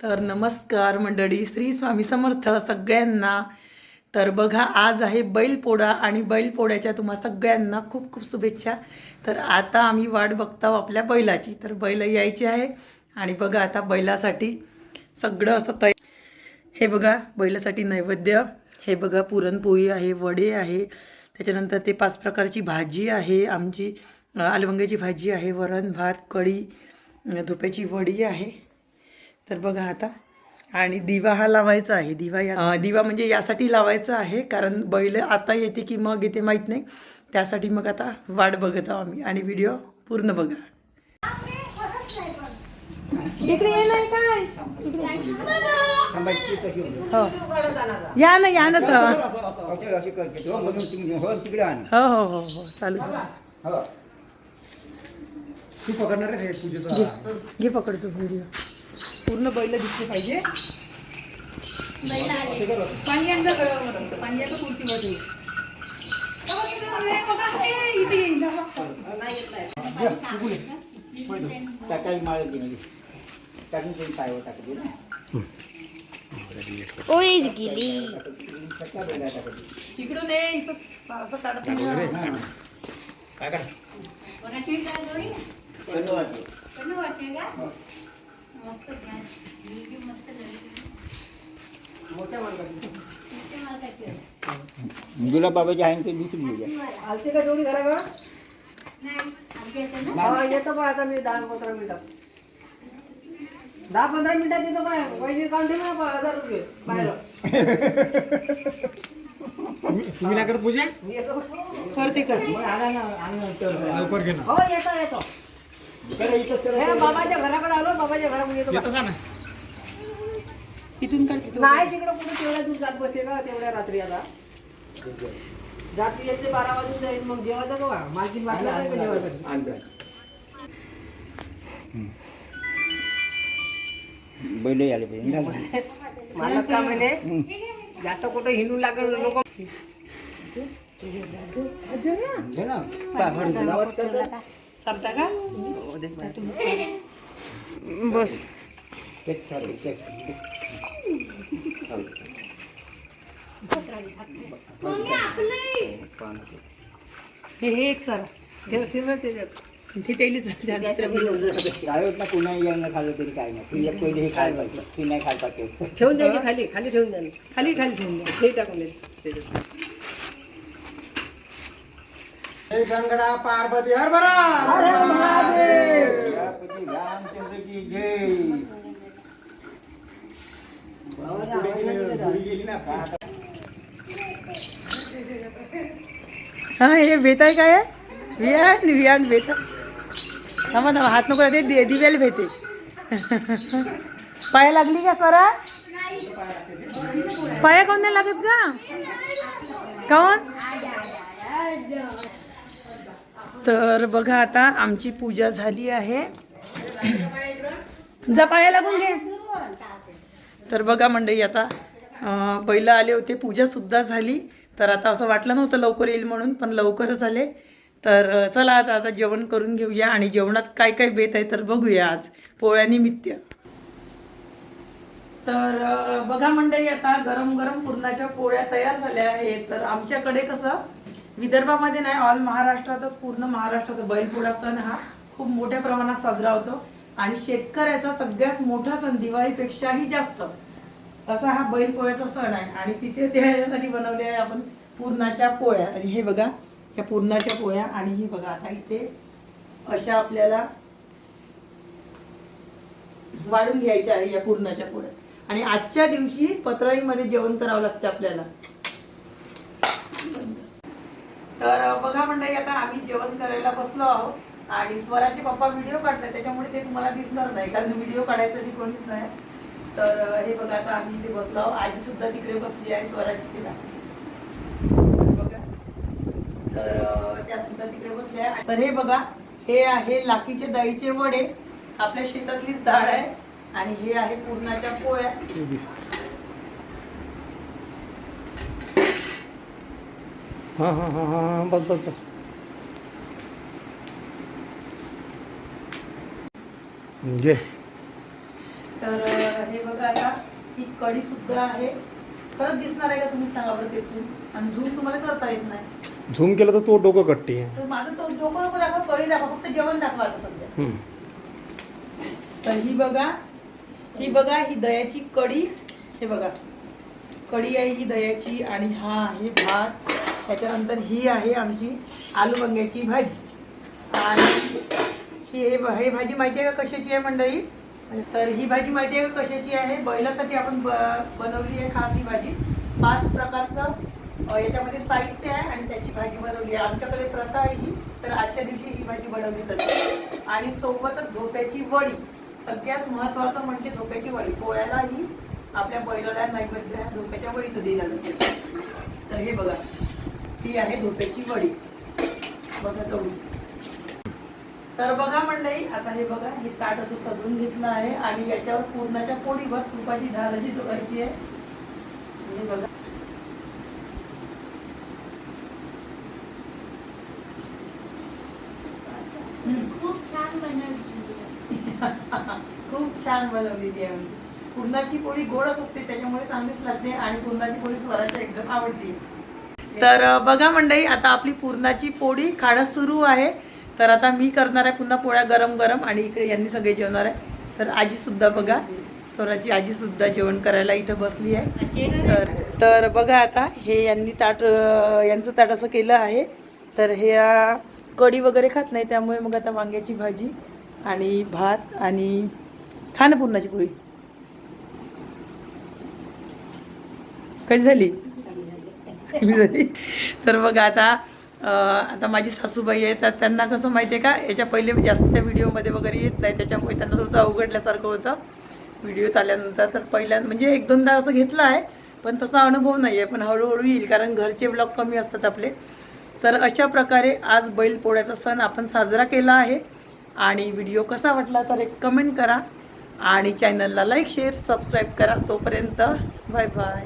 तर नमस्कार मंडळी श्री स्वामी समर्थ सगळ्यांना. तर बघा आज आहे बैलपोळा आणि बैलपोळ्याच्या तुम्हा सगळ्यांना खूप खूप शुभेच्छा. तर आता आम्ही वाट बघतो आपल्या बैलाची. तर बैल यायची आहे आणि बघा आता बैलासाठी सगळं असं तय हे बघा बैलासाठी नैवेद्य. हे बघा पुरणपोळी आहे वडे आहे. त्याच्यानंतर ते पाच प्रकारची भाजी आहे. आमची आलवंग्याची भाजी आहे वरण भात कढी धुप्याची वडी आहे. तर बघा आता. आणि दिवा हा लावायचा आहे. दिवा या दिवा म्हणजे यासाठी लावायचा आहे कारण बैल आता येते की मग येते माहीत नाही. त्यासाठी मग आता वाट बघत आहोत आम्ही. आणि व्हिडिओ पूर्ण बघा. इकडे ये नाही काय? हो. या ना या ना हो तिकडे आण हो हो हो हो. चालू हो. तू पकडणार आहे पूजेचा? घे घे पकडतो व्हिडिओ. पूर्ण बैल दिसले पाहिजे पाणी आणजा गळ्यावर पाणी आणजा कुर्तीवर ठेव. इथे येईल टाकायला माळ दिली टाकून कोणी पायवर टाकते ना ओय गेली कशा वेगळ्या टाकते तिकडून ये इथं असं काढत नाही. काय गुलाब बाबाची आहे ते दुसरी आलती का तेवढी घरा हा येतो बा आता मी दहा पंधरा मिनिटात दहा पंधरा मिनिटात येतो काय पैसे काढून ठेव हजार रुपये बाहेर. तुम्ही नाही करत पूजा? मी येतो करते करते लवकर घे ना हो येतो येतो. हे बाबाच्या घराकडे आलो बाबाच्या घराकडे येतो येतच ना इथून काढ तिथून नाही तिकडे कुठे तेवढ्या दूर जात बसते का तेवढ्या रात्री आता. जाती येते बारा वाजून जाईल मग जेवायचं का बा? मालकीन वाटलं नाही का जेवायचं? बैल आले पाहिजे. मला का म्हणे? जास्त कुठं हिंडू लागल लोक ना. चालता का? बस. तेच ठरवलं, तेच. हे हे एक ठेव शिरलं त्याच्यात. ते तेली. काय होत ना पुन्हा खाल्लं तरी काय नाही. तू एक पहिले हे खायला पाहिजे. ती नाही खायला पाहिजे. ठेवून द्यायची खाली खाली ठेवून द्या. खाली खाली ठेवून द्या. हे टाकून द्यायचं हे गंगडा पार्वती हर बरा गणपती रामचंद्रची जय पुढे गेली ना हा हे भेट आहे काय वियान वियान भेट थांबा थांबा हात नको ते दि- दिव्याला भेटे पाया लागली का स्वरा पाया कोण नाही लागत का काऊन तर बघा आता आमची पूजा झाली आहे. जा पाया लागून घे. तर बघा मंडळी आता अं, बैल आले होते पूजा सुद्धा झाली. तर आता असं वाटलं नव्हतं लवकर येईल म्हणून पण लवकरच आले तर चला आता आता जेवण करून घेऊया आणि जेवणात काय काय बेत आहे तर बघूया आज पोळ्यानिमित्त तर बघा मंडळी आता गरम गरम पुरणाच्या पोळ्या तयार झाल्या आहेत. तर आमच्याकडे कसं विदर्भामध्ये नाही ऑल महाराष्ट्रातच पूर्ण महाराष्ट्रात बैलपोळा सण हा खूप मोठ्या प्रमाणात साजरा होतो. आणि शेतकऱ्याचा सगळ्यात मोठा सण दिवाळीपेक्षाही जास्त. असा हा बैलपोळ्याचा सण आहे. आणि तिथे त्यासाठी बनवले आहे आपण पूर्णाच्या पोळ्या. आणि हे बघा या पूर्णाच्या पोळ्या. आणि ही बघा आता इथे अशा आपल्याला वाढून घ्यायच्या आहे या पूर्णाच्या पोळ्या. आणि आजच्या दिवशी पत्राईमध्ये जेवण करावं लागते आपल्याला. तर बघा मंडळी आता आम्ही जेवण करायला बसलो आहोत आणि स्वराचे पप्पा व्हिडिओ काढतात त्याच्यामुळे ते तुम्हाला दिसणार नाही कारण व्हिडिओ काढायसाठी कोणीच नाही. तर हे बघा आता आम्ही इथे बसलो आहोत. आजी सुद्धा तिकडे बसली आहे स्वराची तिला बघा. तर त्या सुद्धा तिकडे बसल्या आहे तर हे बघा हे आहे लाकीचे दहीचे वडे. आपल्या शेतातलीच झाड आहे आणि हे आहे पूर्णाच्या पोळ्या. हा हा हा हा बस बस बस. घे. तर हे बघा आता ही कढी सुद्धा आहे. खरंच दिसणार आहे का तुम्ही सांगा बरं तिथून? आणि झूम तुम्हाला करता येत नाही. झूम केलं तर तो डोकं कट्टी तर माझं तो डोकं नको दाखवा कढी दाखवा फक्त जेवण दाखवा आता सध्या. तर ही बघा ही बघा ही दयाची कढी. हे बघा. कढी आहे ही दयाची आणि हा आहे भात. त्याच्यानंतर ही आहे आमची आलू वांग्याची भाजी. आणि ही हे हे भाजी माहिती आहे का कशाची आहे मंडळी? तर ही भाजी माहिती आहे का कशाची आहे? बैलासाठी आपण ब- बनवली आहे खास ही भाजी. पाच प्रकारचं याच्यामध्ये साहित्य आहे आणि त्याची भाजी बनवली आहे. आमच्याकडे प्रथा आहे ही तर आजच्या दिवशी ही भाजी बनवली जाते. आणि सोबतच झोप्याची वडी. सगळ्यात महत्त्वाचं म्हणजे झोप्याची वडी. पोळ्याला ही आपल्या बैलाला नैवेद्य झोप्याच्या वडीचं दिला जाते. तर हे बघा. ही आहे झोप्याची वडी. बघा तेवढी तर बघा मंडळी आता हे बघा हे ताट असं सजवून घेतलं आहे आणि याच्यावर पूर्णाच्या पोळीवर तुपाची धार अशी सोडायची आहे. हे बघा. खूप छान बनवली खूप छान बनवलेली आहे. पूर्णाची पोळी गोडच असते त्याच्यामुळे चांगलीच लागते आणि पूर्णाची पोळी स्वराच्या एकदम आवडते. तर बघा मंडळी आता आपली पुरणाची पोळी खाणं सुरू आहे. तर आता मी करणार आहे पुन्हा पोळ्या गरम गरम आणि इकडे यांनी सगळे जेवणार आहे. तर आजीसुद्धा बघा स्वराची आजीसुद्धा जेवण करायला इथं बसली आहे. तर तर बघा आता हे यांनी ताट यांचं ताट असं केलं आहे. तर हे कढी वगैरे खात नाही त्यामुळे मग आता वांग्याची भाजी आणि भात आणि खाणं पुरणाची पोळी. कशी झाली? झाली. तर मग आता आता माझी सासूबाई आहे तर त्यांना कसं माहिती आहे का याच्या पहिले जास्त त्या व्हिडिओमध्ये वगैरे येत नाही त्याच्यामुळे त्यांना थोडंसं अवघडल्यासारखं होतं. व्हिडिओत आल्यानंतर तर पहिल्या म्हणजे एक दोनदा असं घेतलं आहे पण तसा अनुभव नाही आहे पण हळूहळू येईल कारण घरचे ब्लॉग कमी असतात आपले. तर अशा प्रकारे आज बैलपोळ्याचा सण आपण साजरा केला आहे. आणि व्हिडिओ कसा वाटला तर एक कमेंट करा. आणि चॅनलला लाईक शेअर सबस्क्राईब करा. तोपर्यंत बाय बाय.